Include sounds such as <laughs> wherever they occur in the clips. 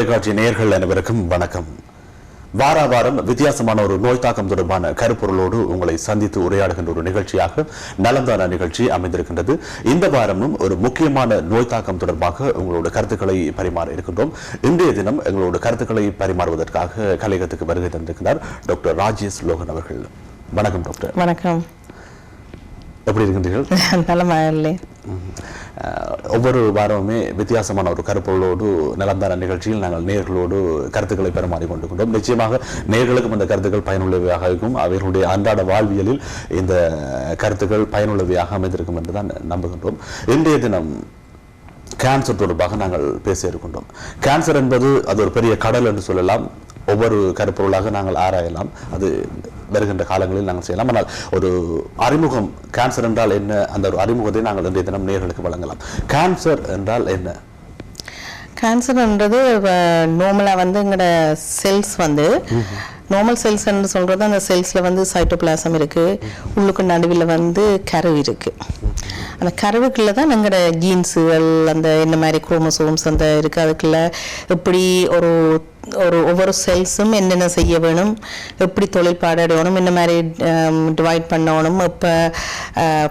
தொலைக்காட்சி நேயர்கள் அனைவருக்கும் வணக்கம். வார வாரம் வித்தியாசமான ஒரு நோய் தாக்கம் தொடர்பான கருப்பொருளோடு உங்களை சந்தித்து உரையாடுகின்ற ஒரு நிகழ்ச்சியாக நலந்தான நிகழ்ச்சி அமைந்திருக்கின்றது. இந்த வாரமும் ஒரு முக்கியமான நோய் தாக்கம் தொடர்பாக உங்களோட கருத்துக்களை பரிமாற இருக்கின்றோம். இன்றைய தினம் எங்களோட கருத்துக்களை பரிமாறுவதற்காக கலையகத்துக்கு வருகை தந்திருக்கிறார் டாக்டர் ராஜேஷ் லோகன் அவர்கள். வணக்கம் டாக்டர். வணக்கம். எப்படி இருக்கின்றீர்கள்? <laughs> நலமா இல்லை அஹ், ஒவ்வொரு வாரமுமே வித்தியாசமான ஒரு கருப்பொருளோடு நிலந்தார நிகழ்ச்சியில் நாங்கள் நேர்களோடு கருத்துக்களை பெறமாறி கொண்டு கொண்டோம் நிச்சயமாக நேர்களுக்கும் இந்த கருத்துக்கள் பயனுள்ளவையாக இருக்கும். அவர்களுடைய அன்றாட வாழ்வியலில் இந்த கருத்துக்கள் பயனுள்ளவையாக அமைந்திருக்கும் என்று தான் நம்புகின்றோம். இன்றைய தினம் கேன்சர் தொடர்பாக நாங்கள் பேச இருக்கின்றோம். கேன்சர் என்பது அது ஒரு பெரிய கடல் என்று சொல்லலாம். ஒவ்வொரு கருப்பொருளாக நாங்கள் ஆராயலாம். அது வருகின்ற காலங்களில் நாங்கள் செய்யலாம். ஆனால் ஒரு அறிமுகம் கேன்சர் என்றால் என்ன? அந்த ஒரு அறிமுகத்தை நாங்கள் இன்றைய தினம் நேர்களுக்கு வழங்கலாம். கேன்சர் என்றால் என்ன? கேன்சர்ன்றது நார்மலாக வந்து எங்களோட செல்ஸ் வந்து நார்மல் செல்ஸ்ன்னு சொல்கிறது அந்த செல்ஸில் வந்து சைட்டோபிளாசம் இருக்குது உள்ளுக்கு நடுவில் வந்து கரு இருக்குது அந்த கருவுக்குள்ளே தான் எங்களோட ஜீன்ஸுகள் அந்த என்ன மாதிரி குரோமோசோம்ஸ் அந்த இருக்குது அதுக்குள்ள எப்படி ஒரு ஒரு ஒவ்வொரு செல்ஸும் என்னென்ன செய்ய வேணும் எப்படி தொழில்பாடு அடையணும் என்ன மாதிரி டிவைட் பண்ணணும் எப்போ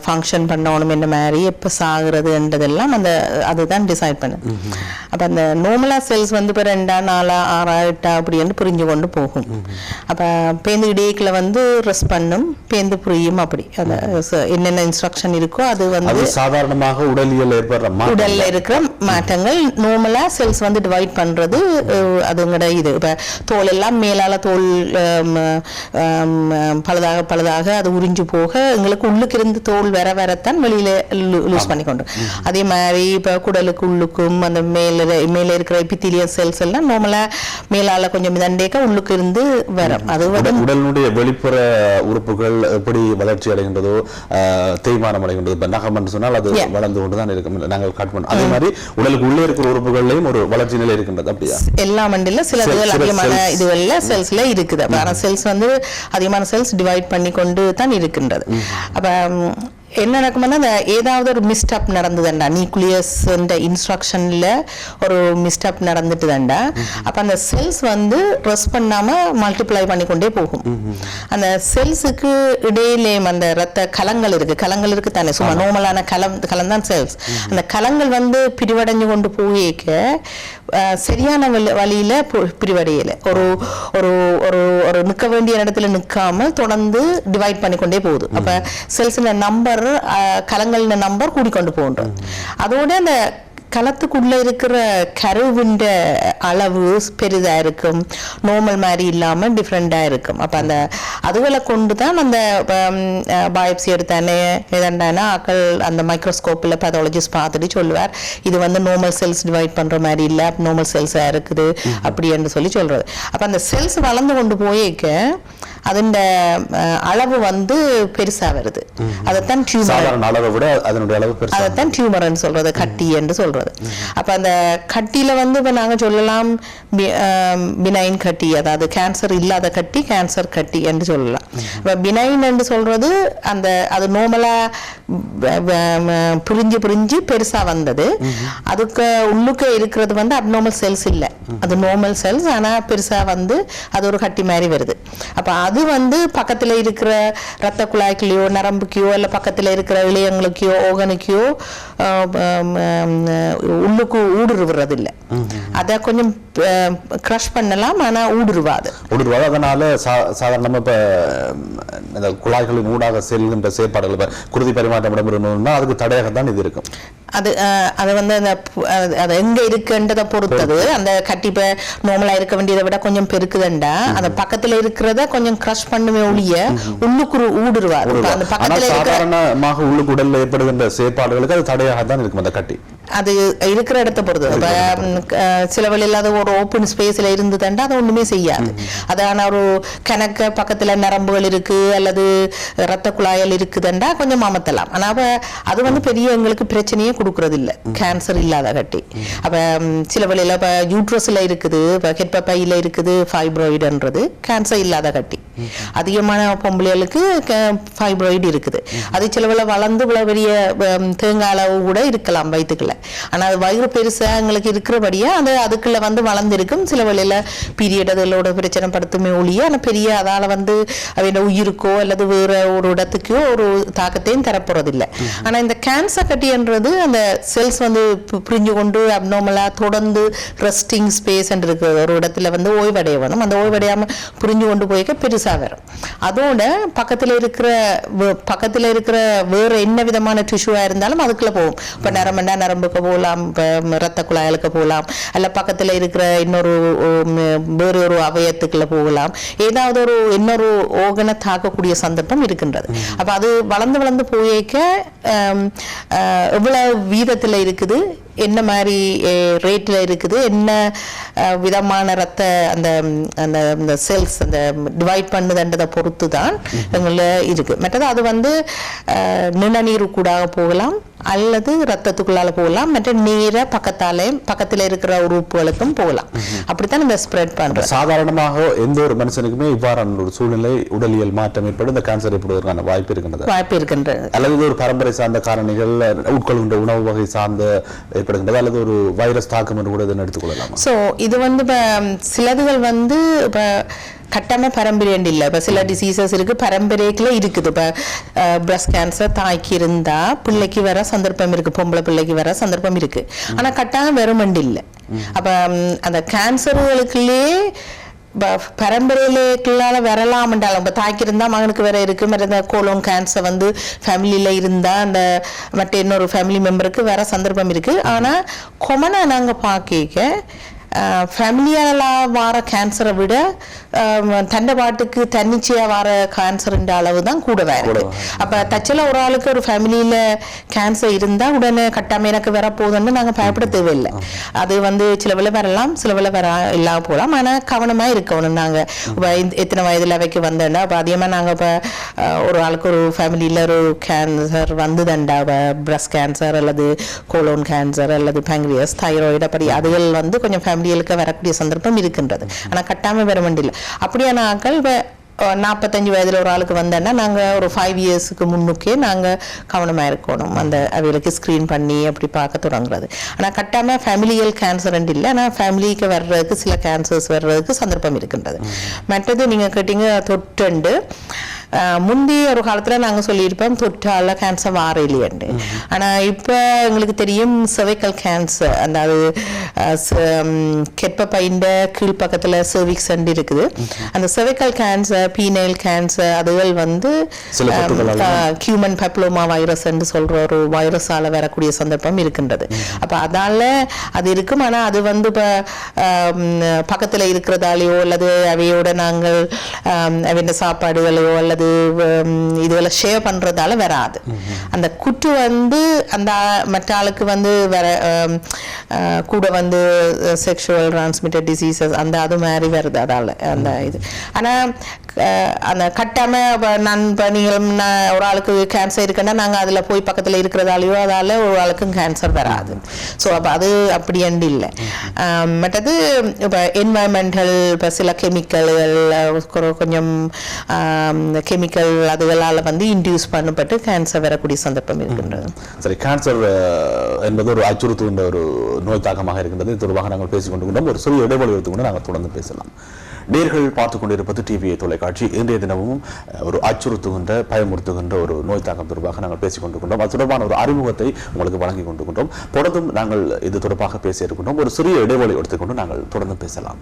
ஃபங்க்ஷன் பண்ணணும் என்ன மாதிரி எப்போ சாகுறதுன்றதெல்லாம் அந்த அதுதான் டிசைட் பண்ணு அப்போ அந்த நார்மலாக செல்ஸ் வந்து இப்போ ரெண்டா நாலா ஆறா எட்டா அப்படின்னு புரிஞ்சு கொண்டு போகும். அப்போ பேந்து இடையில வந்து ரெஸ்ட் பண்ணும் பேந்து புரியும் அப்படி. அந்த என்னென்ன இன்ஸ்ட்ரக்ஷன் இருக்கோ அது வந்து சாதாரணமாக உடலியல் ஏற்படுற உடல்ல இருக்கிற மாற்றங்கள். நார்மலா செல்ஸ் வந்து டிவைட் பண்றது அஹ், அதுங்கட இது இப்ப தோல் எல்லாம் மேலால தோல் பழுதாக பழுதாக அது உறிஞ்சு போக எங்களுக்கு உள்ளுக்கு இருந்து தோல் வர வரத்தான் வெளியில லூஸ் பண்ணி கொண்டு அதே மாதிரி இப்ப குடலுக்கு உள்ளுக்கும் அந்த மேல மேல இருக்கிற எபித்தீலியல் செல்ஸ் எல்லாம் நார்மலா மேலால கொஞ்சம் மிதண்டேக்க உள்ளுக்கு இருந்து வரும். அது வந்து உடல்- உடலினுடைய வெளிப்புற உறுப்புகள் எப்படி வளர்ச்சி அடைகின்றதோ தேய்மானம் அடைகின்றதோ இப்ப நகம் என்று சொன்னால் அது. வளர்ந்து கொண்டுதான் இருக்கும். நாங்கள் கட் பண்ணோம் அதே மாதிரி உடலுக்கு உள்ளே இருக்கிற உறுப்புகள்லையும் ஒரு வளர்ச்சி நிலை இருக்கின்றது அப்படியா? எல்லா மண்டில சில சில- இதுகள் சில அதிகமான. இதுகள்ல செல்ஸ்ல இருக்குது. அப்ப ஆனா செல்ஸ் வந்து அதிகமான செல்ஸ் டிவைட் பண்ணி கொண்டு தான் இருக்கின்றது. அப்ப என்ன நடக்கும்னா அந்த ஏதாவது ஒரு மிஸ்டப் நடந்ததுண்டா? நியூக்ளியஸ் இன்ஸ்ட்ரக்ஷன்ல ஒரு மிஸ்டப் நடந்துட்டுதாண்டா? அப்ப அந்த செல்ஸ் வந்து ரெஸ்ட் பண்ணாம மல்டிப்ளை பண்ணி கொண்டே போகும் அந்த செல்ஸுக்கு இடையிலே அந்த ரத்த கலங்கள் இருக்கு. கலங்கள் இருக்கு தானே. சும்மா நார்மலான கலம் கலம் தான் செல்ஸ் அந்த கலங்கள் வந்து பிரிவடைஞ்சு கொண்டு போயிக்க சரியான வழி- வழியில பிரிவடையல. ஒரு ஒரு ஒரு ஒரு நிக்க வேண்டிய இடத்துல நிக்காம தொடர்ந்து டிவைட் பண்ணி கொண்டே போகுது. அப்ப செல்ஸ் நம்பர் கலங்களின் நம்பர் கூடிக்கொண்டு போகின்றோம் அதோட அந்த களத்துக்குள்ள இருக்கிற கருவின்ற அளவு பெரிதா இருக்கும். நார்மல் மாதிரி இல்லாம டிஃப்ரெண்டா இருக்கும். அப்ப அந்த அதுகளை கொண்டு தான் அந்த பயோப்சி எடுத்தானே எதாண்டானா ஆக்கள் அந்த மைக்ரோஸ்கோப்ல பேத்தாலஜிஸ்ட் பார்த்துட்டு சொல்லுவார் இது வந்து நார்மல் செல்ஸ் டிவைட் பண்ற மாதிரி இல்ல நார்மல் செல்ஸா இருக்குது அப்படி என்று சொல்லி சொல்றது. அப்ப அந்த செல்ஸ் வளர்ந்து கொண்டு போயிக்க அதன் அளவு வந்து பெருசா வருது. அதைத்தான் டியூமர் அளவை விட அதனுடைய அளவு பெருசா அதைத்தான் டியூமர்னு சொல்றது கட்டி என்று சொல்றது. அப்ப அந்த கட்டியில வந்து இப்ப நாங்க சொல்லலாம் பினைன் கட்டி அதாவது கேன்சர் இல்லாத கட்டி கேன்சர் கட்டி என்று சொல்லலாம். இப்ப பினைன் என்று சொல்றது அந்த அது நார்மலா புரிஞ்சு புரிஞ்சு பெருசா வந்தது. அதுக்கு உள்ளுக்க இருக்கிறது வந்து அப்நார்மல் செல்ஸ் இல்ல. அது நார்மல் செல்ஸ் ஆனா பெருசா வந்து அது ஒரு கட்டி மாதிரி வருது. அப்ப அது வந்து பக்கத்துல இருக்கிற ரத்த குழாய்க்குள்ளயோ நரம்புக்கையோ இல்ல பக்கத்துல இருக்கிற இளையங்களுக்கையோ ஓகனுக்கையோ உள்ளுக்கு ஊடுருவுறது இல்ல அத கொஞ்சம் க்ரஷ் பண்ணலாம் ஆனா ஊடுருவாது. ஊடுருவாது. அதனால சா- சாதாரணமா இப்ப இந்த குழாய்களின் ஊடாக செல்கின்ற செயற்பாடுகள் இப்ப குருதி பரிமாற்றம் இடம்பெறணும்னா அதுக்கு தடையாகத்தான் இது இருக்கும். அது அது வந்து அந்த அது- எங்க இருக்குன்றத பொறுத்தது. அந்த கட்டிப்ப நார்மலா இருக்க வேண்டியதை விட கொஞ்சம் பெருக்குதுண்டா. அந்த பக்கத்துல இருக்கிறத கொஞ்சம் க்ரஷ் பண்ணுமே ஒழிய அந்த பக்கத்துல இருக்கிற சாதாரணமாக உள்ளுக்கு உடல்ல ஏற்படுகின்ற செயற்பாடுகளுக்கு அது தடையாக தான் இருக்கும் அந்த கட்டி. அது இருக்கிற இடத்தை பொறுத்து. இப்ப ம், க- சில வழியில் அது ஒரு ஓப்பன் ஸ்பேஸ்ல இருந்துதாண்டா அது ஒண்ணுமே செய்யாது. அதான ஒரு கணக்க பக்கத்துல நரம்புகள் இருக்கு அல்லது ரத்த குழாயல் இருக்குதுண்டா கொஞ்சம் அமர்த்தலாம். ஆனா அப்ப அது வந்து பெரிய எங்களுக்கு பிரச்சனையே கொடுக்கறது இல்ல கேன்சர் இல்லாத கட்டி. அப்ப சில வழியில இப்ப யூட்ரஸ்ல இருக்குது இப்ப கெப்பப்பையில இருக்குது ஃபைப்ராய்டுன்றது கேன்சர் இல்லாத கட்டி. அதிகமான பொம்பளைகளுக்கு ஃபைப்ராய்டு இருக்குது. அது சிலவில் வளர்ந்து இவ்வளவு பெரிய தேங்காய் அளவு கூட இருக்கலாம் வயிற்றுக்குள்ள. ஆனா அது வயிறு பெருசா எங்களுக்கு இருக்கிறபடியாக அது அதுக்குள்ள வந்து வளர்ந்துருக்கும். சில வழியில பீரியட் அதோட பிரச்சனை படுத்துமே ஒழிய ஆனால் பெரிய அதால வந்து அவையோட உயிருக்கோ அல்லது வேற ஒரு இடத்துக்கோ ஒரு தாக்கத்தையும் தரப்போறதில்லை. ஆனா இந்த கேன்சர் கட்டின்றது அந்த செல்ஸ் வந்து புரிஞ்சு பிரிஞ்சு கொண்டு அப்நார்மலா தொடர்ந்து ரெஸ்டிங் ஸ்பேஸ் இருக்கு ஒரு இடத்துல வந்து ஓய்வடைய வேணும் அந்த ஓய்வடையாம புரிஞ்சு கொண்டு போய்க்க பெருசா வரும். அதோட பக்கத்தில் இருக்கிற பக்கத்தில் இருக்கிற வேறு என்ன விதமான டிஷ்யூவாக இருந்தாலும் அதுக்குள்ளே போகும். இப்போ நரம்புனா நரம்புக்கு போகலாம் இப்போ ரத்த குழாய்களுக்கு போகலாம் அல்ல பக்கத்தில் இருக்கிற இன்னொரு வேறு ஒரு அவயத்துக்குள்ள போகலாம். ஏதாவது ஒரு இன்னொரு ஓகனை தாக்கக்கூடிய சந்தர்ப்பம் இருக்கின்றது. அப்போ அது வளர்ந்து வளர்ந்து போயிக்க எவ்வளோ வீதத்தில் இருக்குது? என்ன மாதிரி ரேட்ல இருக்குது? என்ன விதமான ரத்த அந்த அந்த அந்த செல்ஸ் அந்த டிவைட் பண்ணுதுன்றதை பொறுத்து தான் எங்கள இருக்கு. மற்றது அது வந்து அஹ், நிணநீர் கூடாக போகலாம் அல்லது ரத்தத்துக்குள்ளால போகலாம் மற்ற நேர பக்கத்தாலே பக்கத்துல இருக்கிற உறுப்புகளுக்கும் போகலாம். அப்படித்தான் இந்த ஸ்ப்ரெட் பண்றோம். சாதாரணமாக எந்த ஒரு மனுஷனுக்குமே இவ்வாறான ஒரு சூழ்நிலை உடலியல் மாற்றம் ஏற்பட்டு இந்த கேன்சர் ஏற்படுவதற்கான வாய்ப்பு இருக்கின்றது. வாய்ப்பு இருக்கின்றது. அல்லது ஒரு பரம்பரை சார்ந்த காரணிகள் உட்கொள்கின்ற உணவு வகை சார்ந்த ஏற்படுகின்றது அல்லது ஒரு வைரஸ் தாக்கம் என்று கூட இதனை எடுத்துக்கொள்ளலாமா? ஸோ இது வந்து இப்போ சிலதுகள் வந்து இப்போ கட்டாம பரம்பரையண்டு இல்லை இப்போ சில டிசீசஸ் இருக்கு பரம்பரைக்குள்ள இருக்குது. இப்போ பிரஸ்ட் கேன்சர் தாய்க்கு இருந்தா பிள்ளைக்கு வர சந்தர்ப்பம் இருக்கு பொம்பளை பிள்ளைக்கு வர சந்தர்ப்பம் இருக்கு. ஆனா கட்டாயம் வெறுமண்டு இல்லை. அப்ப அந்த கேன்சர்களுக்குள்ளே பரம்பரையிலேக்குள்ளால வரலாம் என்றாலும் இப்போ தாய்க்கு இருந்தால் மகனுக்கு வேற இருக்கு மற்ற கோலோன் கேன்சர் வந்து ஃபேமிலியில் இருந்தால் அந்த மற்ற இன்னொரு ஃபேமிலி மெம்பருக்கு வேற சந்தர்ப்பம் இருக்கு. ஆனால் கொமனை நாங்கள் பார்க்க ஃபேமிலியால வார கேன்சரை விட தண்டை பாட்டுக்கு தன்னிச்சையா வர கேன்சர்ன்ற அளவு தான் கூடவா இருக்கு அப்ப தச்சல ஒரு ஆளுக்கு ஒரு ஃபேமிலியில கேன்சர் இருந்தா உடனே கட்டாம எனக்கு வர போகுதுன்னு நாங்க பயப்பட தேவையில்லை. அது வந்து சில வேளை வரலாம் சில வேளை வர இல்லாம போகலாம். ஆனா கவனமா இருக்கணும் நாங்க. இப்ப எத்தனை வயதுல அவைக்கு வந்தேன்டா அப்ப அதிகமா நாங்க இப்ப ஒரு ஆளுக்கு ஒரு ஃபேமிலியில ஒரு கேன்சர் வந்ததுண்டா பிரஸ்ட் கேன்சர் அல்லது கோலோன் கேன்சர் அல்லது பேங்க்ரியஸ் தைராய்டு அப்படி அதுகள் வந்து கொஞ்சம் ஃபேமிலிகளுக்கு வரக்கூடிய சந்தர்ப்பம் இருக்கின்றது. ஆனா கட்டாம வர வேண்டியில்லை. அப்படியான அஹ், நாற்பத்தஞ்சு வயதுல ஒரு ஆளுக்கு வந்தேன்னா நாங்க ஒரு ஃபைவ் இயர்ஸ்க்கு முன்னுக்கே நாங்க கவனமா இருக்கணும். அந்த அவைகளுக்கு ஸ்கிரீன் பண்ணி அப்படி பார்க்க தொடங்குறது. ஆனா கட்டாம ஃபேமிலியல் கேன்சர் இல்லை. ஆனா ஃபேமிலிக்கு வர்றதுக்கு சில கேன்சர்ஸ் வர்றதுக்கு சந்தர்ப்பம் இருக்கின்றது. மற்றது நீங்க கேட்டீங்க தொட்டுண்டு முந்தைய ஒரு காலத்துல நாங்க சொல்லியிருப்போம் தொற்றால கேன்சர் வார இல்லையண்டு ஆனா இப்ப எங்களுக்கு தெரியும் cervical கேன்சர் அந்த அது அஹ், ச- ம், கெப்ப பைண்ட கீழ்ப்பக்கத்துல cervix அண்டு இருக்குது அந்த cervical கேன்சர் பீனைல் கேன்சர் அதுகள் வந்து ஹியூமன் பெப்ளோமா வைரஸ் என்று சொல்ற ஒரு வைரஸால வரக்கூடிய சந்தர்ப்பம் இருக்கின்றது அப்ப அதால அது இருக்கும் ஆனா அது வந்து இப்ப பக்கத்துல இருக்கிறதாலேயோ அல்லது அவையோட நாங்கள் அவையோட சாப்பாடுகளையோ அல்லது அது இதுகளை ஷேர் பண்றதால வராது. அந்த குற்று வந்து அந்த மற்ற ஆளுக்கு வந்து வேற கூட வந்து செக்ஷுவல் டிரான்ஸ்மிட்டட் டிசீசஸ் அந்த அது மாதிரி வருது அதால அந்த இது. ஆனா அந்த கட்டாம இப்ப நான் இப்போ நீங்கள் ஒரு ஆளுக்கு கேன்சர் இருக்குன்னா நாங்க அதுல போய் பக்கத்துல இருக்கிறதாலையோ அதால ஒரு ஆளுக்கும் கேன்சர் வராது. ஸோ அப்போ அது அப்படி அண்டு இல்லை. மற்றது இப்போ என்வாயன்மெண்டல் இப்போ சில கெமிக்கல்கள் கொஞ்சம் கெமிக்கல் அதுகளால் வந்து இன்டியூஸ் பண்ணப்பட்டு கேன்சர் வரக்கூடிய சந்தர்ப்பம் இருக்கின்றது. சரி கேன்சர் என்பது ஒரு அச்சுறுத்துகின்ற ஒரு நோய் தாக்கமாக இருக்கின்றது. இது தொடர்பாக நாங்கள் பேசிக் கொண்டிருக்கின்றோம். ஒரு சிறிய இடைவெளி எடுத்துக்கொண்டு நாங்கள் தொடர்ந்து பேசலாம். நேர்கள் பார்த்து கொண்டிருப்பது டிவிஐ தொலைக்காட்சி. இன்றைய தினமும் ஒரு அச்சுறுத்துகின்ற பயமுறுத்துகின்ற ஒரு நோய் தாக்கம் தொடர்பாக நாங்கள் பேசிக் கொண்டிருக்கின்றோம். அது தொடர்பான ஒரு அறிமுகத்தை உங்களுக்கு வழங்கி கொண்டிருக்கின்றோம். தொடர்ந்தும் நாங்கள் இது தொடர்பாக பேச இருக்கின்றோம் ஒரு சிறிய இடைவெளி எடுத்துக்கொண்டு நாங்கள் தொடர்ந்து பேசலாம்.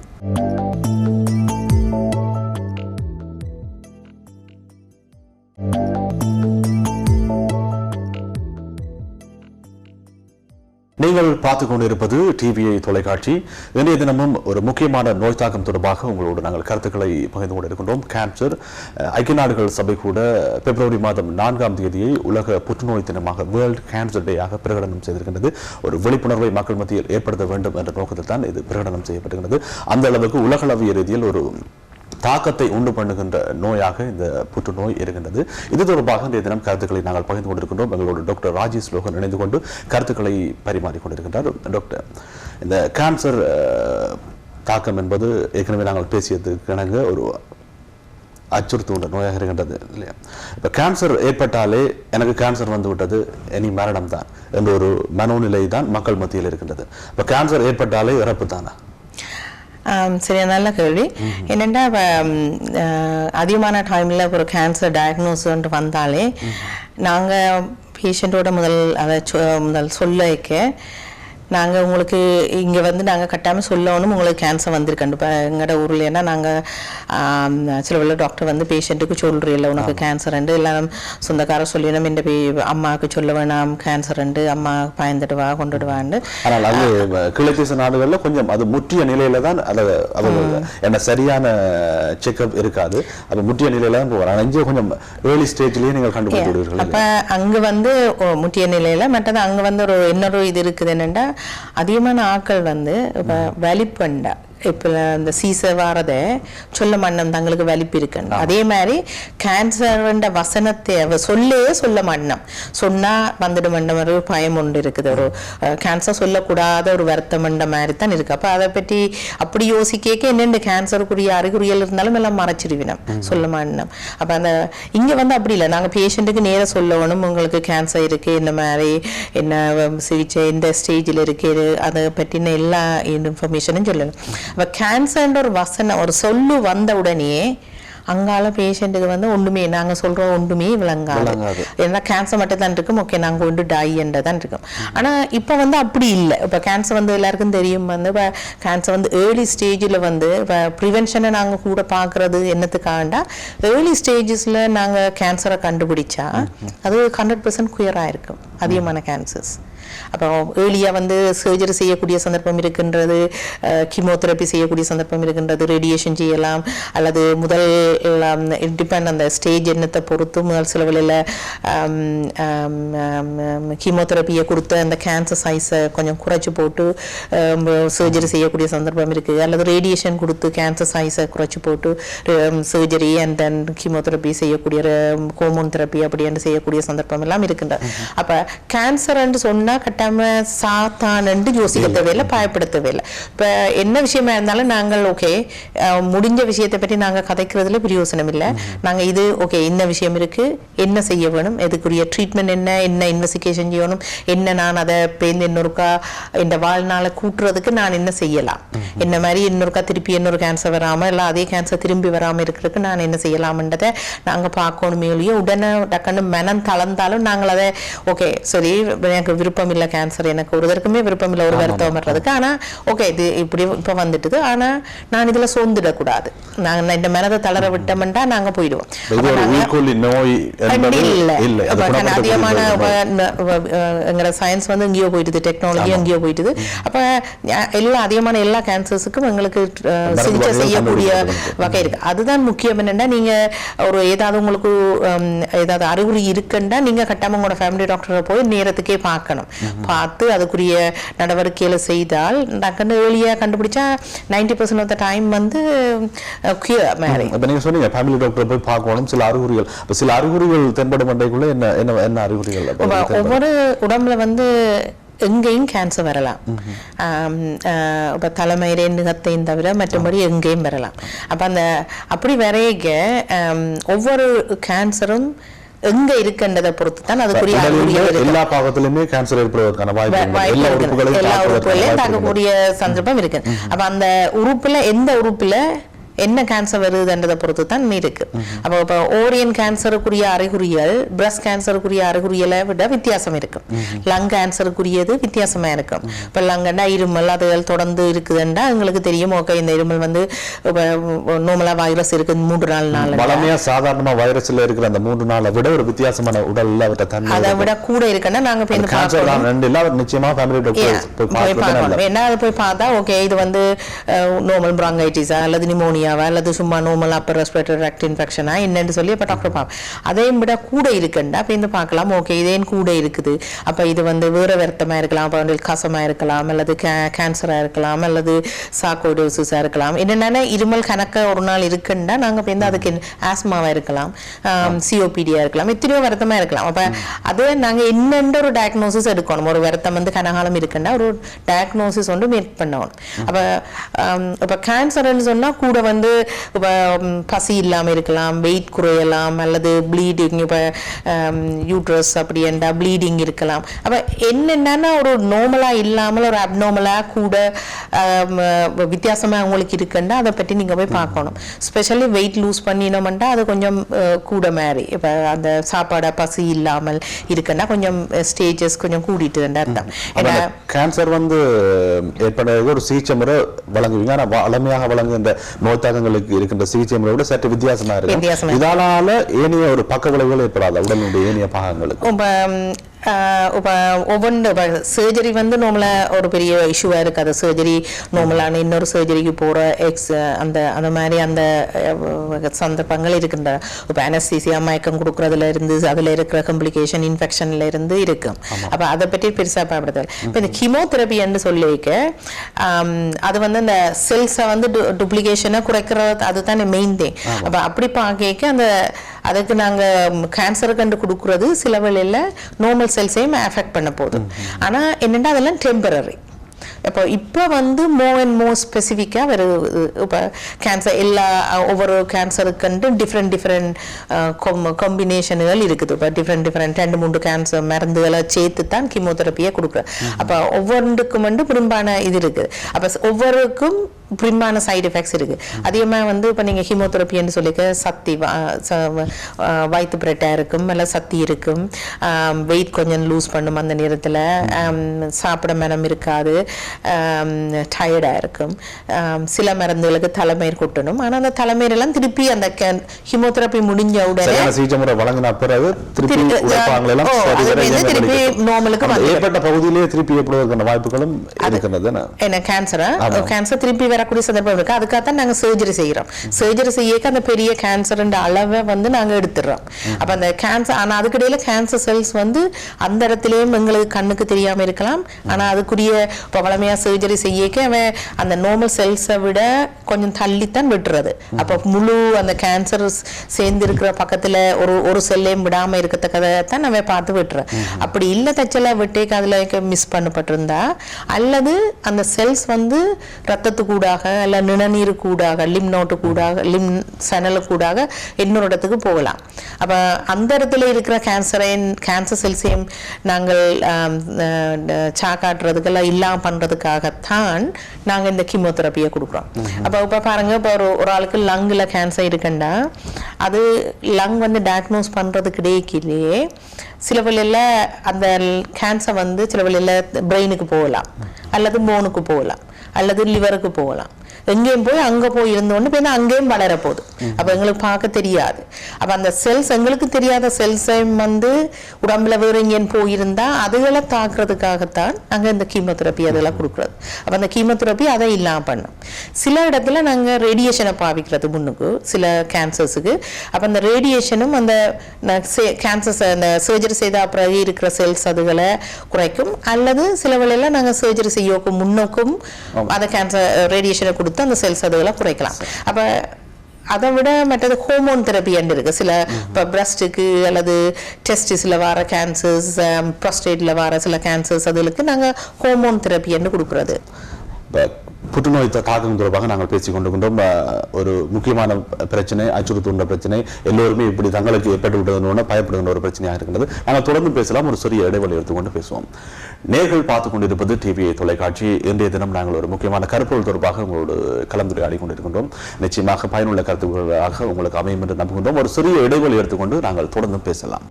பார்த்துக் கொண்டிருப்பது டிவிஐ தொலைக்காட்சி. இன்றைய தினமும் ஒரு முக்கியமான நோய் தாக்கம் தொடர்பாக உங்களோடு நாங்கள் கருத்துக்களை பகிர்ந்து கொண்டிருக்கின்றோம். கேன்சர் ஐக்கிய நாடுகள் சபை கூட பிப்ரவரி மாதம் நான்காம் தேதியை உலக புற்றுநோய் தினமாக வேர்ல்ட் கேன்சர் டேயாக பிரகடனம் செய்திருக்கின்றது. ஒரு விழிப்புணர்வை மக்கள் மத்தியில் ஏற்படுத்த வேண்டும் என்ற நோக்கத்தில் தான் இது பிரகடனம் செய்யப்பட்டிருக்கிறது அந்த அளவுக்கு உலகளவிய ரீதியில் ஒரு தாக்கத்தை உண்டு பண்ணுகின்ற நோயாக இந்த புற்றுநோய் இருக்கின்றது. இது தொடர்பாக இன்றைய தினம் கருத்துக்களை நாங்கள் பகிர்ந்து கொண்டிருக்கின்றோம். எங்களோடு டாக்டர் ராஜேஷ் லோகன் இணைந்து கொண்டு கருத்துக்களை பரிமாறிக் கொண்டிருக்கின்றார். டாக்டர் இந்த கேன்சர் தாக்கம் என்பது ஏற்கனவே நாங்கள் பேசியதுக்கு இணங்க ஒரு அச்சுறுத்துகின்ற நோயாக இருக்கின்றது இல்லையா? இப்போ கேன்சர் ஏற்பட்டாலே எனக்கு கேன்சர் வந்து விட்டது இனி மரணம் தான் என்ற ஒரு மனோநிலை தான் மக்கள் மத்தியில் இருக்கின்றது. இப்போ கேன்சர் ஏற்பட்டாலே இறப்பு தானா ஆம், சரி நல்ல கேள்வி. என்னென்னா அதிகமான டைமில் ஒரு கேன்சர் டயக்னோஸ்ன்ட்டு வந்தாலே நாங்கள் பேஷண்ட்டோட முதல் அதை சொ- முதல் சொல்ல வைக்க நாங்கள் உங்களுக்கு இங்கே வந்து நாங்கள் கட்டாமல் சொல்லணும் உங்களுக்கு கேன்சர் வந்திருக்கண்டு இப்போ எங்களோட ஊரில் ஏன்னா நாங்கள் சில உள்ள டாக்டர் வந்து பேஷண்ட்டுக்கு சொல்கிறீல்ல உனக்கு கேன்சர்ண்டு எல்லாம் சொந்தக்காரர் சொல்லிடணும் இந்த அம்மாவுக்கு சொல்ல வேணாம் கேன்சர்ண்டு அம்மா பயந்துட்டு வா கொண்டுட்டு வாண்டு ஆனால் அது கிழக்கேச நாடுகளில் கொஞ்சம் அது முற்றிய நிலையில தான் அதை அது என்ன சரியான செக்அப் இருக்காது. அது முற்றிய நிலையில தான் போவார் ஆனால் இங்கே கொஞ்சம் ஏர்லி ஸ்டேஜ்லேயே நீங்கள் விடுவீர்கள் அப்ப அங்க வந்து முட்டிய நிலையில மற்றது அங்க வந்து ஒரு இன்னொரு இது இருக்குது என்னன்னா அதிகமான ஆட்கள் வந்து இப்போ வலிப்பண்டா. இப்போ இந்த சீசர் வாரத சொல்ல மன்னம் தங்களுக்கு வலிப்பு இருக்குன்னு அதே மாதிரி கேன்சர்ன்ற வசனத்தை அவ சொல்லே சொல்ல மன்னம். சொன்னா வந்துடும் ஒரு பயம் ஒன்று இருக்குது. ஒரு கேன்சர் சொல்லக்கூடாத ஒரு வருத்தமண்ட மாதிரி தான் இருக்கு. அப்ப அதை பற்றி அப்படி யோசிக்க என்னென்ன கேன்சருக்குரிய அறிகுறிகள் இருந்தாலும் எல்லாம் மறைச்சிடுவினம் சொல்ல மாட்டோம் அப்ப அந்த இங்க வந்து அப்படி இல்லை. நாங்க பேஷண்ட்டுக்கு நேரா சொல்லணும் உங்களுக்கு கேன்சர் இருக்கு. இந்த மாதிரி என்ன சிகிச்சை இந்த ஸ்டேஜில் இருக்கு. அதை பற்றின எல்லா இன்ஃபர்மேஷனும் சொல்லணும். அப்ப கேன்சர்ன்ற ஒரு வசனம் ஒரு சொல்லு வந்த உடனே அங்கால பேஷண்ட்டுக்கு வந்து ஒன்றுமே நாங்க சொல்றோம் ஒன்றுமே விளங்காது. ஏன்னா கேன்சர் மட்டும் தான் இருக்கும். ஓகே நாங்க கொண்டு டாய் தான் இருக்கும். ஆனா இப்போ வந்து அப்படி இல்லை. இப்போ கேன்சர் வந்து எல்லாருக்கும் தெரியும். வந்து இப்போ கேன்சர் வந்து ஏர்லி ஸ்டேஜில் வந்து இப்போ ப்ரிவென்ஷனை நாங்க கூட பார்க்கறது என்னத்துக்காண்டா ஏர்லி ஸ்டேஜஸ்ல நாங்க கேன்சரை கண்டுபிடிச்சா அது ஹண்ட்ரட் பர்சன்ட் குயராக இருக்கும் அதிகமான கேன்சர்ஸ் அப்போ ஏர்லியாக வந்து சர்ஜரி செய்யக்கூடிய சந்தர்ப்பம் இருக்கின்றது கீமோதெரப்பி செய்யக்கூடிய சந்தர்ப்பம் இருக்கின்றது ரேடியேஷன் செய்யலாம் அல்லது முதல் டிபெண்ட் அந்த ஸ்டேஜ் என்னத்தை பொறுத்து முதல் சில வேளையில் கீமோதெரப்பியை கொடுத்து அந்த கேன்சர் சைஸை கொஞ்சம் குறைச்சி போட்டு சர்ஜரி செய்யக்கூடிய சந்தர்ப்பம் இருக்குது அல்லது ரேடியேஷன் கொடுத்து கேன்சர் சைஸை குறைச்சி போட்டு சர்ஜரி அண்ட் தென் கீமோதெரப்பி செய்யக்கூடிய ஹோமோன் தெரப்பி அப்படின்னு செய்யக்கூடிய சந்தர்ப்பம் எல்லாம் இருக்கின்றது அப்ப கேன்சர்ன்னு சொன்னா கட்டாம சாத்தானண்டு யோசிக்க தேவையில்லை பயப்பட தேவையில்லை. இப்ப என்ன விஷயமா இருந்தாலும் நாங்கள் ஓகே முடிஞ்ச விஷயத்தை பற்றி நாங்க கதைக்கிறதுல பிரயோசனம் இல்லை. நாங்க இது ஓகே இந்த விஷயம் இருக்கு என்ன செய்ய வேணும் இதுக்குரிய ட்ரீட்மெண்ட் என்ன என்ன இன்வெஸ்டிகேஷன் செய்யணும் என்ன நான் அதை பேருந்து இன்னொருக்கா இந்த வாழ்நாளை கூட்டுறதுக்கு நான் என்ன செய்யலாம்? என்ன மாதிரி இன்னொருக்கா திருப்பி இன்னொரு கேன்சர் வராம இல்ல அதே கேன்சர் திரும்பி வராம இருக்கிறதுக்கு நான் என்ன செய்யலாம்ன்றதை நாங்க பார்க்கணுமே ஒழிய உடனே டக்குன்னு மனம் தளர்ந்தாலும் நாங்கள் அதை ஓகே சரி எனக்கு விருப்பம் இல்லை கேன்சர் எனக்கு ஒரு தற்குமே விருப்பம் இல்லை ஒரு வருத்தம் வர்றதுக்கு. ஆனா ஓகே இது இப்படி இப்ப வந்துட்டுது. ஆனா நான் இதுல சோர்ந்துடக்கூடாது. நாங்க இந்த மனதை தளர விட்டோம்னா நாங்க போயிடுவோம். அதிகமான. எங்களோட சயின்ஸ் வந்து எங்கேயோ போயிட்டுது டெக்னாலஜி எங்கேயோ போயிட்டுது. அப்ப எல்லா அதிகமான எல்லா கேன்சர்ஸுக்கும் எங்களுக்கு சிகிச்சை செய்யக்கூடிய. வகை இருக்கு. அதுதான் முக்கியம் என்னன்னா நீங்க ஒரு ஏதாவது உங்களுக்கு ஏதாவது அறிகுறி இருக்குன்னா நீங்க கட்டாம உங்களோட ஃபேமிலி டாக்டரை போய் நேரத்துக்கே பார்க்கணும். பார்த்து அதுக்குரிய நடவடிக்கைகளை செய்தால் டக்குன்னு ஏர்லியா கண்டுபிடிச்சா ninety percent of the time வந்து கியூர் மேரி இப்ப நீங்க சொன்னீங்க ஃபேமிலி டாக்டர் போய் பார்க்கணும் சில அறிகுறிகள். இப்ப சில அறிகுறிகள் தென்படும் மண்டைக்குள்ள என்ன என்ன என்ன அறிகுறிகள்? ஒவ்வொரு உடம்புல வந்து எங்கேயும் கேன்சர் வரலாம். இப்ப தலைமயிரே நுகத்தையும் தவிர மற்றபடி எங்கேயும் வரலாம். அப்ப அந்த அப்படி ஆம், ஒவ்வொரு கேன்சரும் எங்க இருக்குன்றதை பொறுத்து தான் அதுக்குரிய எல்லா பாகத்திலுமே கேன்சர் ஏற்படுவதற்கான வாய்ப்பு எல்லா. உறுப்புகளையும். தாக்கக்கூடிய சந்தர்ப்பம் இருக்கு அப்ப அந்த உறுப்புல எந்த உறுப்புல என்ன கேன்சர் வருதுன்றதை பொறுத்து தான் இருக்கு அப்போ இப்போ ஓரியன் கேன்சருக்குரிய அறிகுறிகள் பிரஸ்ட் கேன்சருக்குரிய அறிகுறிகளை விட வித்தியாசம் இருக்கும் லங் கேன்சருக்குரியது வித்தியாசமா இருக்கும் இப்போ லங்கன்னா இருமல் அதுகள் தொடர்ந்து இருக்குதுன்னா எங்களுக்கு தெரியும். ஓகே இந்த இருமல் வந்து நோமலா வைரஸ் இருக்கு மூன்று நாலு நாள் வளமையா சாதாரணமா வைரஸ்ல இருக்கிற அந்த மூன்று நாளை விட ஒரு வித்தியாசமான உடல்ல அதை விட கூட இருக்குன்னா நாங்க போய் பார்க்கணும் தான் ரெண்டு இல்ல அவர் நிச்சயமா ஃபேமிலி டாக்டர் போய் பார்க்கணும். என்ன அது போய் பார்த்தா ஓகே இது வந்து நோமல் பிராங்கைட்டிஸா அல்லது நிமோனியாவா அல்லது சும்மா நோமல் அப்பர் ரெஸ்பிரேட்டரி ரக்ட் இன்ஃபெக்ஷனா என்னன்னு சொல்லி அப்போ டாக்டர் பார்ப்போம் அதையும் விட கூட இருக்குண்டா? அப்போ இந்த பார்க்கலாம். ஓகே இதேன் கூட இருக்குது? அப்போ இது வந்து வேற வருத்தமா இருக்கலாம். அப்போ வந்து கசமா இருக்கலாம். அல்லது கேன்சரா இருக்கலாம். அல்லது சாக்கோடோசிஸா இருக்கலாம். என்னென்ன இருமல் கணக்க ஒரு நாள் இருக்குண்டா? நாங்க இப்போ வந்து அதுக்கு ஆஸ்மாவா இருக்கலாம். சிஓபிடியா இருக்கலாம். எத்தனையோ வருத்தமா இருக்கலாம். அப்ப அது நாங்க என்னென்ற ஒரு டயக்னோசிஸ் எடுக்கணும். ஒரு வருத்தம் வந்து கனகாலம் இருக்குன்னா ஒரு டயக்னோசிஸ் வந்து மேட் பண்ணணும். அப்ப இப்ப கேன்சர்னு சொன்னா கூட வந்து வந்து பசி இல்லாமல் இருக்கலாம் வெயிட் குறையலாம் அல்லது ப்ளீடிங் இப்போ யூட்ரஸ் அப்படி என்றா ப்ளீடிங் இருக்கலாம். அப்போ என்னென்னா ஒரு நார்மலாக இல்லாமல் ஒரு அப்நார்மலாக கூட வித்தியாசமாக அவங்களுக்கு இருக்குன்னா அதை பற்றி நீங்கள் போய் பார்க்கணும். ஸ்பெஷலி வெயிட் லூஸ் பண்ணினோம்னா அது கொஞ்சம் கூட மாதிரி. இப்போ அந்த சாப்பாடை பசி இல்லாமல் இருக்குன்னா கொஞ்சம் ஸ்டேஜஸ் கொஞ்சம் கூடிட்டு அர்த்தம். ஏன்னா கேன்சர் வந்து ஏற்படுறது ஒரு சிகிச்சை முறை வழங்குவீங்க. ஆனா வளமையாக வழங்குகின்ற நோய் தாக்கங்களுக்கு இருக்கின்ற சிகிச்சை முறை விட சற்று வித்தியாசமா இருக்கு. இதனால ஏனைய ஒரு பக்க விளைவுகள் ஏற்படாது உடலுடைய ஏனைய பாகங்களுக்கு. இப்போ ஒவ்வொன்று இப்போ சர்ஜரி வந்து நார்மலாக ஒரு பெரிய இஷ்யூவாக இருக்காது சர்ஜரி நார்மலான இன்னொரு சர்ஜரிக்கு போகிற எக்ஸ் அந்த அந்த மாதிரி அந்த சந்தர்ப்பங்கள் இருக்கின்றன இப்போ அனஸ்தீசியா மயக்கம் கொடுக்குறதுல இருந்து அதில் இருக்கிற கம்ப்ளிகேஷன் இன்ஃபெக்ஷன்ல இருந்து இருக்கும் அப்போ அதை பற்றி பெருசாக பயப்படுதல் இப்போ இந்த கீமோதெரபி என்று சொல்லிக்க ஆம், அது வந்து அந்த செல்ஸை வந்து டூப்ளிகேஷனை குறைக்கிறது அதுதான் மெயின் திங் அப்போ அப்படி பார்க்க அந்த அதுக்கு நாங்கள் கேன்சர் கண்டு கொடுக்குறது சில வேளையில் நார்மல் செல்ஸையும் அஃபெக்ட் பண்ண போகுது. ஆனால் என்னென்னா அதெல்லாம் டெம்பரரி இப்போ இப்போ வந்து மோ அண்ட் மோ ஸ்பெசிஃபிக்காக வருது இப்போ கேன்சர் எல்லா ஒவ்வொரு கேன்சருக்குன்ட்டு டிஃப்ரெண்ட் டிஃப்ரெண்ட் காம்பினேஷனுகள் இருக்குது. இப்போ டிஃப்ரெண்ட் டிஃப்ரெண்ட் ரெண்டு மூன்று கேன்சர் மருந்துகளை சேர்த்து தான் கீமோதெரப்பியை கொடுக்குறேன் அப்போ ஒவ்வொன்றுக்கும் வந்து பெரும்பான இது இருக்குது அப்போ ஒவ்வொருக்கும் பிரிமான சைடு எஃபெக்ட்ஸ் இருக்கு அதிகமாக வந்து இப்போ நீங்கள் ஹீமோதெரப்பின்னு சொல்லிக்க சக்தி வயிற்று பிரெட்டாக இருக்கும் இல்லை சக்தி இருக்கும் வெயிட் கொஞ்சம் லூஸ் பண்ணும் அந்த நேரத்தில் சாப்பிட மனம் இருக்காது டயர்டாக இருக்கும் சில மருந்துகளுக்கு தலைமயிர் கொட்டணும் ஆனால் அந்த தலைமயிரெல்லாம் திருப்பி அந்த ஹீமோதெரப்பி முடிஞ்ச உடனே சிகிச்சை வழங்கின பிறகு திருப்பி திருப்பி. நார்மலுக்கு. ஏற்பட்ட பகுதியிலேயே திருப்பி ஏற்படுவதற்கான வாய்ப்புகளும் இருக்கின்றது என்ன? என்ன கேன்சரா. கேன்சர் திருப்பி வரக்கூடிய சந்தர்ப்பம் இருக்கு. அதுக்காக தான் நாங்க சர்ஜரி செய்யறோம். சர்ஜரி செய்யக்க அந்த பெரிய கேன்சர்ன்ற அளவை வந்து நாங்க எடுத்துடுறோம். அப்ப அந்த கேன்சர் ஆனா அதுக்கிடையில கேன்சர் செல்ஸ் வந்து அந்த இடத்துலயும் எங்களுக்கு கண்ணுக்கு தெரியாம இருக்கலாம். ஆனா அதுக்குரிய இப்போ வளமையா சர்ஜரி செய்யக்க அவன் அந்த நார்மல் செல்ஸை விட கொஞ்சம் தள்ளித்தான் விட்டுறது. அப்ப முழு அந்த கேன்சர் சேர்ந்து இருக்கிற பக்கத்துல ஒரு ஒரு செல்லையும் விடாம இருக்கத்தக்கதை தான் நம்ம பார்த்து விட்டுறோம் அப்படி இல்ல தச்சல விட்டேக்கு அதுல மிஸ் பண்ணப்பட்டிருந்தா அல்லது அந்த செல்ஸ் வந்து ரத்தத்துக்கூடாக அல்ல நிணநீர் கூடாக லிம் நோட்டு கூடாக லிம் சனலு கூடாக இன்னொரு இடத்துக்கு போகலாம். அப்ப அந்த இடத்துல இருக்கிற கேன்சரையும் கேன்சர் செல்ஸையும் நாங்கள் சாக்காட்டுறதுக்கெல்லாம் இல்லாம பண்றதுக்காகத்தான் நாங்க இந்த கீமோதெரப்பியை கொடுக்குறோம். அப்ப இப்ப பாருங்க இப்போ ஒரு ஒரு ஆளுக்கு லங்ல கேன்சர் இருக்குண்டா அது லங் வந்து டயக்னோஸ் பண்றதுக்கு இடையிலேயே சில வேளையில அந்த கேன்சர் வந்து சில வேளையில பிரெயினுக்கு போகலாம் அல்லது போனுக்கு போகலாம். அல்லது லிவருக்கு போகலாம். எங்கேயும் போய் அங்க போய் இருந்தோன்னு போய் அங்கேயும் வளர போகுது அப்ப எங்களுக்கு பார்க்க தெரியாது. அப்ப அந்த செல்ஸ் எங்களுக்கு தெரியாத செல்ஸையும் வந்து உடம்புல வேற எங்கேயும் போயிருந்தா அதுகளை தாக்குறதுக்காகத்தான் நாங்க இந்த கீமோதெரப்பி அதெல்லாம் கொடுக்குறது. அப்ப அந்த கீமோதெரப்பி அதை இல்லாம பண்ணும். சில இடத்துல நாங்க ரேடியேஷனை பாவிக்கிறது முன்னுக்கு சில கேன்சர்ஸுக்கு அப்ப அந்த ரேடியேஷனும் அந்த கேன்சர்ஸ் அந்த சர்ஜரி செய்த பிறகு இருக்கிற செல்ஸ் அதுகளை குறைக்கும். அல்லது சில வேளையில நாங்க சர்ஜரி செய்யக்கும் முன்னுக்கும் அந்த கேன்சர் ரேடியேஷனை கொடுத்து அந்த செல்ஸ் அதுகளை குறைக்கலாம். அப்ப அதை விட மற்றது ஹோமோன் தெரப்பி இருக்கு. சில இப்போ பிரஸ்ட்டுக்கு அல்லது டெஸ்டிஸில் வர கேன்சர்ஸ் ப்ரொஸ்டேட்டில் um, வர சில கேன்சர்ஸ் அதுகளுக்கு நாங்கள் ஹோமோன் தெரப்பி கொடுக்குறது. புற்றுநோய் தாக்கம் தொடர்பாக நாங்கள் பேசிக் கொண்டிருக்கின்றோம். ஒரு முக்கியமான பிரச்சனை அச்சுறுத்துகின்ற பிரச்சனை எல்லோருமே இப்படி தங்களுக்கு ஏற்பட்டு விட்டதுன்னு பயப்படுகின்ற ஒரு பிரச்சனையாக இருக்கின்றது. நாங்கள் தொடர்ந்து பேசலாம் ஒரு சிறிய இடைவெளி எடுத்துக்கொண்டு பேசுவோம். நேர்கள் பார்த்துக் கொண்டிருப்பது டிவி தொலைக்காட்சி. இன்றைய தினம் நாங்கள் ஒரு முக்கியமான கருப்பொருள் தொடர்பாக உங்களோடு கலந்துரையாடி கொண்டிருக்கின்றோம். நிச்சயமாக பயனுள்ள கருத்துக்களாக உங்களுக்கு அமையும் என்று நம்புகின்றோம். ஒரு சிறிய இடைவெளி எடுத்துக்கொண்டு நாங்கள் தொடர்ந்து பேசலாம்.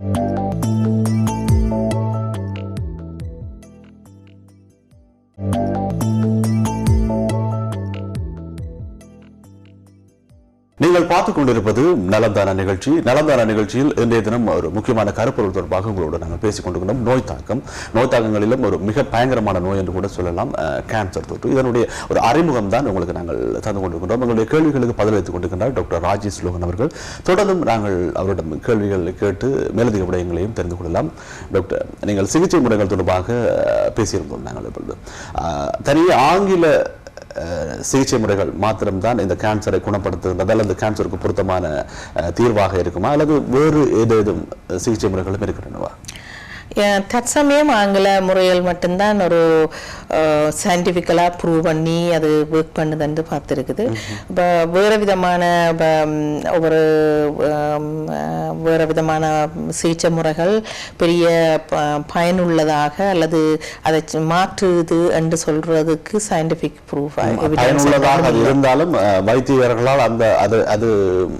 பார்த்துக் கொண்டிருப்பது நலந்தான நிகழ்ச்சி. நலந்தான நிகழ்ச்சியில் இன்றைய தினம் ஒரு முக்கியமான கருப்பொருள் தொடர்பாக உங்களோட நாங்கள் பேசிக் கொண்டிருக்கிறோம் நோய் தாக்கம். நோய் தாக்கங்களிலும் ஒரு மிக பயங்கரமான நோய் என்று கூட சொல்லலாம். கேன்சர் தொற்று. இதனுடைய ஒரு அறிமுகம் தான் உங்களுக்கு நாங்கள் தந்து கொண்டிருக்கின்றோம். உங்களுடைய கேள்விகளுக்கு பதிலளித்துக் வைத்துக் கொண்டிருக்கின்றார் டாக்டர் ராஜேஷ் லோகன் அவர்கள். தொடர்ந்தும் நாங்கள் அவரிடம் கேள்விகளை கேட்டு மேலதிக விடயங்களையும் தெரிந்து கொள்ளலாம். டாக்டர் நீங்கள் சிகிச்சை முறைகள் தொடர்பாக பேசியிருந்தோம் நாங்கள் இப்பொழுது. தனியே ஆங்கில சிகிச்சை முறைகள் மாத்திரம்தான் இந்த கேன்சரை குணப்படுத்துகின்றது அல்லது கேன்சருக்கு பொருத்தமான தீர்வாக இருக்குமா? அல்லது வேறு ஏதேதும் சிகிச்சை முறைகளும் இருக்கின்றனவா? தற்சமயம் ஆங்கில முறைகள் மட்டும்தான் ஒரு சயின்டிஃபிக்கலாக ப்ரூவ் பண்ணி அது ஒர்க் பண்ணுதுன்னு பார்த்துருக்குது. இப்போ வேறு விதமான அஹ், வேறு விதமான சிகிச்சை முறைகள் பெரிய பயனுள்ளதாக அல்லது அதை மாற்றுது என்று சொல்றதுக்கு சயின்டிஃபிக் ப்ரூஃப் பயனுள்ளதாக இருந்தாலும் வைத்தியர்களால் அந்த அது அது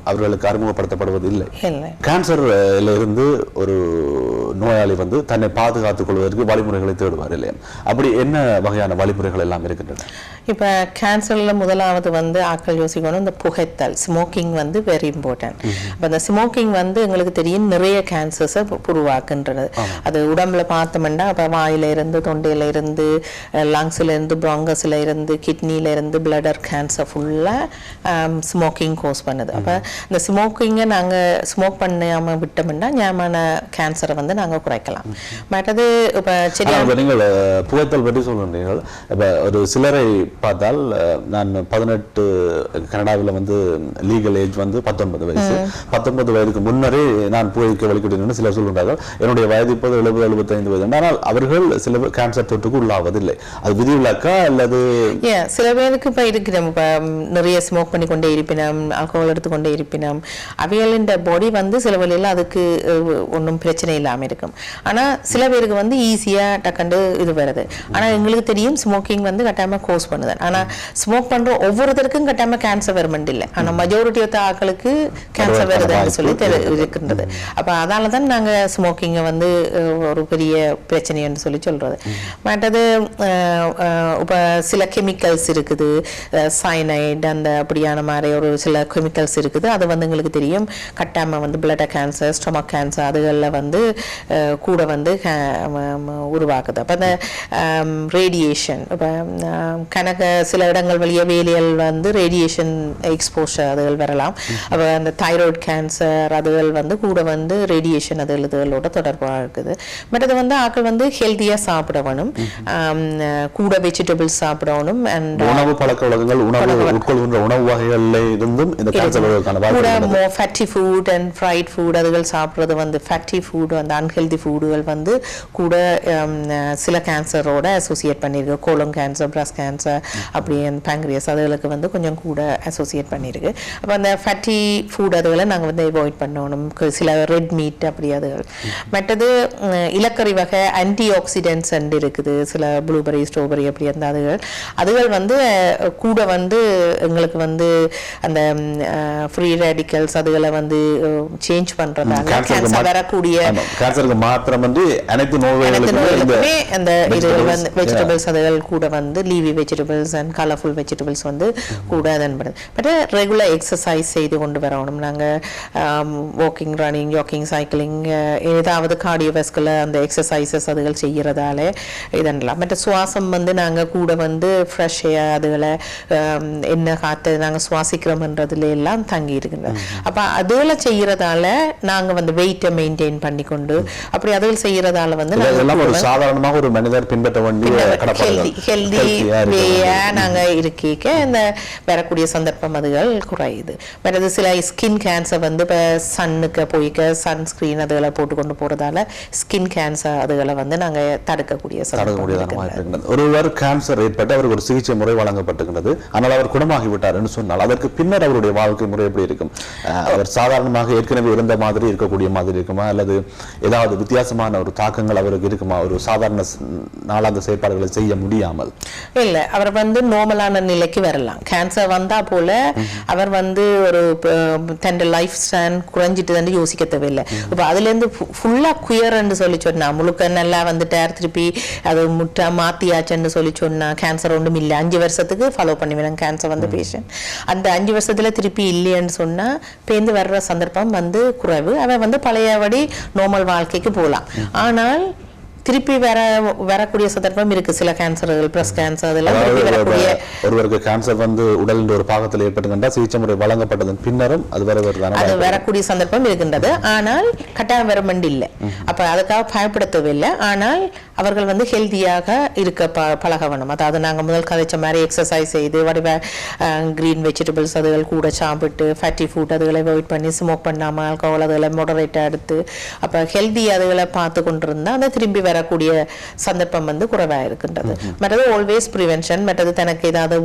அவர்களுக்கு அறிமுகப்படுத்தப்படுவது இல்லை. கேன்சர்ல இருந்து ஒரு நோயாளி வந்து தன்னை பாதுகாத்துக் கொள்வதற்கு வழிமுறைகளை தேடுவார் இல்லையா? அப்படி என்ன வகையான வழிமுறைகள் எல்லாம் இருக்கின்றன? இப்போ கேன்சரில் முதலாவது வந்து ஆட்கள் யோசிக்கணும். இந்த புகைத்தல் ஸ்மோக்கிங் வந்து வெரி இம்பார்ட்டன்ட் அப்போ இந்த ஸ்மோக்கிங் வந்து எங்களுக்கு தெரியும் நிறைய கேன்சர்ஸை உருவாக்குன்றது. அது உடம்புல பார்த்தோம்னா இப்போ வாயில இருந்து தொண்டையில இருந்து லங்ஸ்ல இருந்து bronchusல இருந்து கிட்னில இருந்து பிளடர் கேன்சர் ஃபுல்லாக ஸ்மோக்கிங் கோஸ் பண்ணுது. அப்போ இந்த ஸ்மோக்கிங்கை நாங்கள் ஸ்மோக் பண்ணாமல் விட்டோம்னா ஞாபகமான கேன்சரை வந்து நாங்கள் குறைக்கலாம். மற்றது இப்போ சரி இப்ப நீங்கள் புகைத்தல் பற்றி சொல்கின்றீர்கள் இப்போ ஒரு சிலரை பார்த்தால் நான் பதினெட்டு கனடாவில் வந்து லீகல் ஏஜ் வந்து பத்தொன்பது வயசு. பத்தொன்பது வயதுக்கு முன்னரே நான் புகைக்க வலிக்கிட்டேன் சிலர் சொல்கின்றார்கள் என்னுடைய வயது இப்போது எழுபது எழுபத்தைந்து வயது. ஆனால் அவர்கள் சில கேன்சர் தொற்றுக்கு உள்ளாவதில்லை. அது விதிவிலக்கா அல்லது சில பேருக்கு இப்போ இருக்கிறோம் இப்போ நிறைய ஸ்மோக் பண்ணி கொண்டே இருப்பினோம் ஆல்கோஹால் எடுத்துக்கொண்டே இருப்பினோம் அவைகளின் பாடி வந்து சில வழியில் அதுக்கு ஒன்றும் பிரச்சனை இல்லாமல் இருக்கும். ஆனால் சில பேருக்கு வந்து ஈஸியாக டக்கண்டு இது வருது. ஆனால் எங்களுக்கு தெரியும் ஸ்மோக்கிங் வந்து கட்டாயமாக கோஸ் பண்ணுது. ஆனால் ஸ்மோக் பண்ணுற ஒவ்வொருத்தருக்கும் கட்டாயமாக கேன்சர் வருமெண்ட் இல்லை. ஆனால் மெஜாரிட்டி ஆஃப் ஆட்களுக்கு கேன்சர் வருதுன்னு சொல்லி தெரி இருக்கின்றது. அப்போ அதால தான் நாங்கள் ஸ்மோக்கிங்கை வந்து ஒரு பெரிய பிரச்சனைன்னு சொல்லி சொல்கிறது மற்றது இப்போ சில கெமிக்கல்ஸ் இருக்குது. சைனைட் அந்த அப்படியான மாதிரி ஒரு சில கெமிக்கல்ஸ் இருக்குது. அது வந்து எங்களுக்கு தெரியும். கட்டாமல் வந்து பிளட் கேன்சர் ஸ்டொமக் கேன்சர் அதுகளில் வந்து கூட வந்து உருவாக்குது அப்போ அந்த ரேடியேஷன் இப்போ கணக்க சில இடங்கள் வழிய வேலியல் வந்து ரேடியேஷன் எக்ஸ்போஷர் அதுகள் வரலாம். அப்போ அந்த தைராய்டு கேன்சர் அதுகள் வந்து கூட வந்து ரேடியேஷன் அது இதுகளோட தொடர்பாக இருக்குது. மற்றது வந்து ஆட்கள் வந்து ஹெல்த்தியாக சாப்பிட வேணும். ஆம், கூட வெஜிடபிள்ஸ் சாப்பிடணும். அண்ட் உணவு பழக்க வழக்கங்கள் உணவு உட்கொள்கின்ற உணவு வகைகளில் இருந்தும் இந்த கேன்சர் கூட fatty food and fried food அதுகள் சாப்பிட்றது வந்து ஃபேட்டி ஃபுட் அந்த அன்ஹெல்தி ஃபுட்டுகள் வந்து கூட சில கேன்சரோட அசோசியேட் பண்ணியிருக்கு. கோலம் கேன்சர் பிரஸ்ட் கேன்சர் அப்படி பேங்க்ரியஸ் அதுகளுக்கு வந்து கொஞ்சம் கூட அசோசியேட் பண்ணியிருக்கு அப்போ அந்த ஃபேட்டி ஃபுட் அதுகளை நாங்கள் வந்து அவாய்ட் பண்ணணும். சில ரெட் மீட் அப்படி அதுகள். மற்றது இலக்கறி வகை ஆன்டி ஆக்சிடென்ட்ஸ் இருக்குது. சில ப்ளூபெரி ஸ்ட்ராபெரி அப்படி அந்த அதுகள். அதுகள் வந்து கூட வந்து எங்களுக்கு வந்து அந்த ஃப்ரீ ரேடிக்கல்ஸ் அதுகளை வந்து சேஞ்ச் கேன்சருக்கு கேன்சர் வரக்கூடிய கேன்சருக்கு மாத்திரமன்றி அனைத்து அனைத்து நோய்களுக்குமே அந்த இது வந்து வெஜிடபிள்ஸ் அதுகள் கூட வந்து leafy vegetables and colourful vegetables வந்து கூட அதன்படுது பட் ரெகுலர் எக்ஸசைஸ் செய்து கொண்டு வரணும். நாங்கள் வாக்கிங் ரன்னிங் ஜாக்கிங் சைக்கிளிங் ஏதாவது கார்டியோவெஸ்குலர் அந்த எக்ஸசைசஸ் அதுகள் செய்கிறதால இதெல்லாம். மற்ற சுவாசம் வந்து நாங்கள் கூட வந்து ஃப்ரெஷ் ஏர் அதுகளை ஆம், என்ன காற்று நாங்கள் சுவாசிக்கிறோம்ன்றதுல எல்லாம் தங்கி இருக்கின்றது அப்போ அதுகளை செய்கிறதால நாங்கள் வந்து வெயிட்டை மெயின்டைன் பண்ணி கொண்டு அப்படி அதுகள் செய்கிறதால வந்து நாங்க இதெல்லாம் ஒரு சாதாரணமாக ஒரு மனிதர் பின்பற்ற வேண்டிய ஹெல்தி ஹெல்தி Healthy-ஆ இருக்க வேயா வேண்டும். நாங்க இருக்க இந்த வரக்கூடிய சந்தர்ப்பம் அதுகள் குறையுது. மற்றது சில ஸ்கின் கேன்சர் வந்து இப்போ சன்னுக்கு போய்க்க சன்ஸ்கிரீன் அதுகளை போட்டு கொண்டு போறதால ஸ்கின் கேன்சர் அதுகளை வந்து நாங்க தடுக்கக்கூடிய ஒருவர் கேன்சர் ஏற்பட்டு அவருக்கு ஒரு சிகிச்சை முறை வழங்கப்பட்டுகிறது ஆனால் அவர் குணமாகி விட்டார் என்று சொன்னால் அதற்கு பின்னர் அவருடைய வாழ்க்கை முறை எப்படி இருக்கும்? அவர் சாதாரணமாக ஏற்கனவே இருந்த மாதிரி இருக்கக்கூடிய மாதிரி இருக்குமா? அல்லது ஏதாவது வித்தியாசமான ஒரு தாக்கங்கள் அவருக்கு இருக்குமா? ஒரு சாதாரண நாளாந்த செயற்பாடுகளை செய்ய முடியாமல். இல்ல அவர் வந்து நார்மலான நிலைக்கு வரலாம். கேன்சர் வந்தா போல அவர் வந்து ஒரு தன் லைஃப் ஸ்டைல் குறைஞ்சிட்டு யோசிக்க தேவையில்லை. இப்போ அதுல இருந்து ஃபுல்லா குயர்ன்னு சொல்லி சொன்னா முழுக்க நல்லா வந்துட்டார் திருப்பி அது முட்டை மாத்தியாச்சுன்னு சொல்லி சொன்னா கேன்சர் ஒன்றும் இல்லை. அஞ்சு வருஷத்துக்கு ஃபாலோ பண்ணுவேன் கேன்சர் வந்த பேஷண்ட் அந்த அஞ்சு வருஷத்துல திருப்பி இல்லைன்னு சொன்னா பேந்து வர்ற சந்தர்ப்பம் வந்து குறைவு. அவன் வந்து பழையபடி நார்மல் வாழ்க்கைக்கு போகலாம். ஆனால் திருப்பி வர வரக்கூடிய சந்தர்ப்பம் இருக்கு. சில கேன்சர்கள் பிரஸ்ட் கேன்சர் அதெல்லாம் ஒருவருக்கு கேன்சர் வந்து உடலின் ஒரு பாகத்தில் ஏற்பட்டுகின்ற சிகிச்சை முறை வழங்கப்பட்டதன் பின்னரும் அது வர அது வரக்கூடிய சந்தர்ப்பம் இருக்கின்றது. ஆனால் கட்டாயம் வரமண்டு இல்லை. அப்ப அதுக்காக பயப்பட தேவையில்லை ஆனால் அவர்கள் வந்து ஹெல்தியாக இருக்க ப பழக வேணும் அதாவது நாங்க முதல் கதைச்ச மாதிரி எக்ஸசைஸ் செய்து வடிவ கிரீன் வெஜிடபிள்ஸ் அதுகள் கூட சாப்பிட்டு ஃபேட்டி ஃபுட் அதுகளை அவாய்ட் பண்ணி ஸ்மோக் பண்ணாமல் ஆல்கஹால் அதுகளை மொடரேட்டாக எடுத்து அப்போ ஹெல்தி அதுகளை பார்த்து கொண்டிருந்தா அந்த திரும்பி வரக்கூடிய சந்தர்ப்பம் வந்து குறைவாக இருக்கின்றது. மற்றது ஆல்வேஸ் ப்ரிவென்ஷன் மற்றது தனக்கு ஏதாவது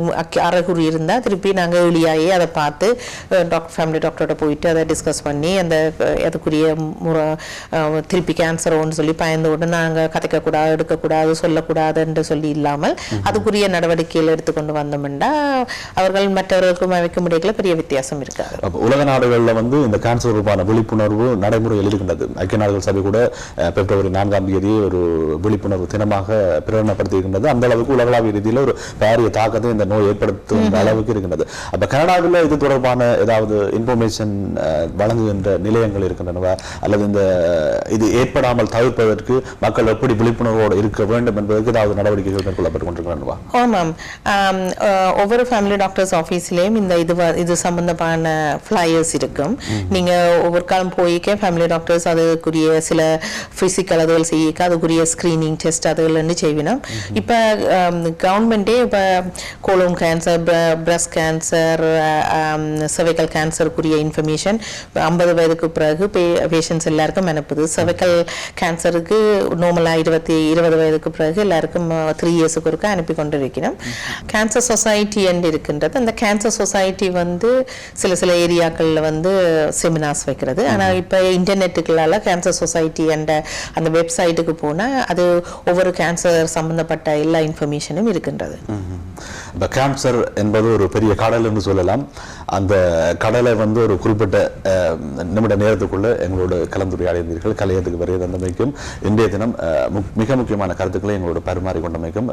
அறகுறி இருந்தால் திருப்பி நாங்கள் எளியாகி அதை பார்த்து டாக்டர் ஃபேமிலி டாக்டரோட போயிட்டு அதை டிஸ்கஸ் பண்ணி அந்த அதுக்குரிய முறை திருப்பி கேன்சரோன்னு சொல்லி பயந்து விட்டு நாங்கள் கதைக்கக்கூடாது எடுக்கக்கூடாது சொல்லக்கூடாது என்று சொல்லி இல்லாமல் அதுக்குரிய நடவடிக்கைகள் எடுத்துக்கொண்டு வந்தோம்னா அவர்கள் மற்றவர்களுக்கும் அமைக்க முடியல பெரிய வித்தியாசம் இருக்காது. உலக நாடுகளில் வந்து இந்த கேன்சர் தொடர்பான விழிப்புணர்வு நடைமுறையில் இருக்கின்றது. ஐக்கிய நாடுகள் சபை கூட பிப்ரவரி நான்காம் தேதி ஒரு விழிப்புணர்வு தினமாக பிரகடனப்படுத்தி இருக்கின்றது அந்த அளவுக்கு உலகளாவிய ரீதியில் ஒரு பாரிய தாக்கத்தை இந்த நோய் ஏற்படுத்தும் அளவுக்கு இருக்கின்றது. அப்ப கனடாவில் இது தொடர்பான ஏதாவது இன்ஃபர்மேஷன் வழங்குகின்ற நிலையங்கள் இருக்கின்றனவா? அல்லது இந்த இது ஏற்படாமல் தவிர்ப்பதற்கு மக்கள் எப்படி விழிப்புணர்வோடு இருக்க வேண்டும் என்பதற்கு ஏதாவது நடவடிக்கைகள் மேற்கொள்ளப்பட்டு கொண்டிருக்கின்றனவா? ஆமாம் ஒவ்வொரு ஃபேமிலி டாக்டர்ஸ் ஆஃபீஸ்லேயும் இந்த இது இது சம்பந்தமான ஃப்ளையர்ஸ் இருக்கும். நீங்க ஒவ்வொரு காலம் போய்க்க ஃபேமிலி டாக்டர்ஸ் அதுக்குரிய சில ஃபிசிக்கல் அதுகள் செய்யிக்க அதுக்குரிய ஸ்க்ரீனிங் டெஸ்ட் அதுகள் செய்வினோம் இப்போ கவர்மெண்ட்டே இப்போ colon cancer breast cancer cervical கேன்சருக்குரிய இன்ஃபர்மேஷன் ஐம்பது வயதுக்கு பிறகு பேஷண்ட்ஸ் எல்லாருக்கும் அனுப்புது cervical கேன்சருக்கு நார்மலாக இருபத்தி இருபது வயதுக்கு பிறகு எல்லாருக்கும் த்ரீ இயர்ஸுக்கு ஒருக்க அனுப்பி கொண்டு இருக்கிறோம் கேன்சர் சொசைட்டி என்று இருக்கின்றது அந்த கேன்சர் சொசைட்டி வந்து சில சில ஏரியாக்களில் வந்து செமினார்ஸ் வைக்கிறது ஆனால் இப்போ இன்டர்நெட்டுகளால் கேன்சர் சொசைட்டி என்ற அந்த வெப்சைட்டுக்கு போனால் அது ஒவ்வொரு கேன்சர் சம்பந்தப்பட்ட எல்லா இன்ஃபர்மேஷனும் இருக்கின்றது. இப்போ கேன்சர் என்பது ஒரு பெரிய கடல் என்று சொல்லலாம். அந்த கடலை வந்து ஒரு குறிப்பிட்ட நிமிட நேரத்துக்குள்ள எங்களோட கலந்துரையாடினீர்கள். கலையத்துக்கு வரைய தந்தமைக்கும் இன்றைய தினம் மிக முக்கியமான கருத்துக்களை எங்களோட பரிமாறிக்கொண்டமைக்கும்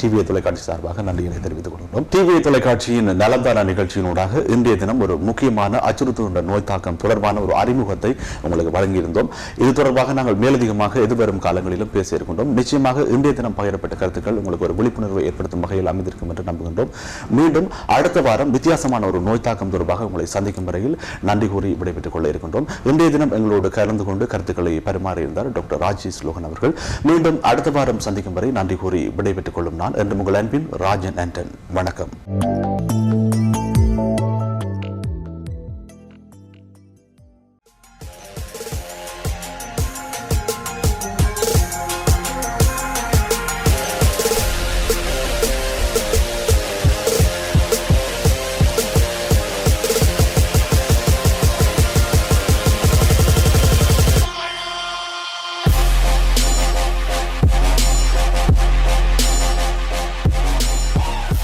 டிவி தொலைக்காட்சி சார்பாக நன்றிகளை தெரிவித்துக் கொள்கிறோம். டிவி தொலைக்காட்சியின் நலந்தான நிகழ்ச்சியினூடாக இன்றைய தினம் ஒரு முக்கியமான அச்சுறுத்துகின்ற நோய் தாக்கம் தொடர்பான ஒரு அறிமுகத்தை உங்களுக்கு வழங்கியிருந்தோம். இது தொடர்பாக நாங்கள் மேலதிகமாக எதிர்வரும் காலங்களில் நிகழ்ச்சிகளிலும் பேசியிருக்கின்றோம். நிச்சயமாக இன்றைய தினம் பகிரப்பட்ட கருத்துக்கள் உங்களுக்கு ஒரு விழிப்புணர்வு ஏற்படுத்தும் வகையில் அமைந்திருக்கும் என்று நம்புகின்றோம். மீண்டும் அடுத்த வாரம் வித்தியாசமான ஒரு நோய் தாக்கம் தொடர்பாக உங்களை சந்திக்கும் வரையில் நன்றி கூறி விடைபெற்றுக் கொள்ள இருக்கின்றோம். இன்றைய தினம் எங்களோடு கலந்து கொண்டு கருத்துக்களை பரிமாறியிருந்தார் டாக்டர் ராஜேஷ் லோகன் அவர்கள். மீண்டும் அடுத்த வாரம் சந்திக்கும் வரை நன்றி கூறி விடைபெற்றுக் கொள்ளும் நான். என்று உங்கள் அன்பின் ராஜன் ஆண்டன். வணக்கம்.